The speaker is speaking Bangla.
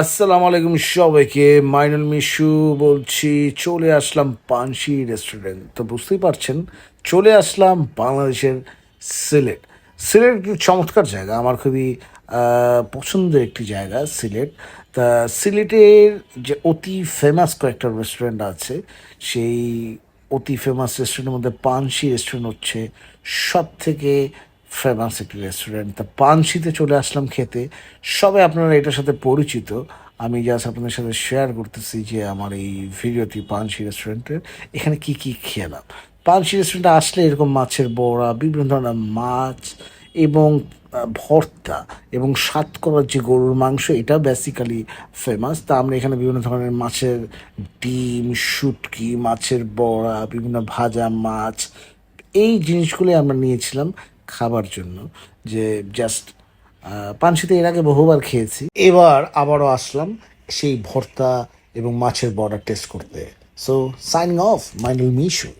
আসসালামু আলাইকুম সবাইকে, মাইনুল মিশু বলছি, চলে আসলাম পানসি রেস্টুরেন্ট তো বুঝতেই পারছেন, চলে আসলাম বাংলাদেশের সিলেট। সিলেট একটি চমৎকার জায়গা, আমার খুবই পছন্দের একটি জায়গা সিলেট। তা সিলেটের যে অতি ফেমাস কয়েকটা রেস্টুরেন্ট আছে, সেই অতি ফেমাস রেস্টুরেন্টের মধ্যে পানসি রেস্টুরেন্ট হচ্ছে সব থেকে ফেমাস একটি রেস্টুরেন্ট, তা পানসিতে চলে আসলাম খেতে। সবাই আপনারা এটার সাথে পরিচিত। আমি জাস্ট আপনাদের সাথে শেয়ার করতেছি যে আমার এই ভিডিওটি পানসি রেস্টুরেন্টের। এখানে কি কি খেলাম? পানসি রেস্টুরেন্টে আসলে এরকম মাছের বড়া, বিভিন্ন ধরনের মাছ এবং ভর্তা এবং স্বাদ করার যে গরুর মাংস, এটা বেসিক্যালি ফেমাস তা আমরা এখানে বিভিন্ন ধরনের মাছের ডিম, শুটকি, মাছের বড়া, বিভিন্ন ভাজা মাছ, এই জিনিসগুলো আমরা নিয়েছিলাম। খাবার জন্য যে জাস্ট পানসিতে এর আগে বহুবার খেয়েছি। এবার আবারও আসলাম সেই ভর্তা এবং মাছের বর্ডার টেস্ট করতে। So signing off Mainul Mishu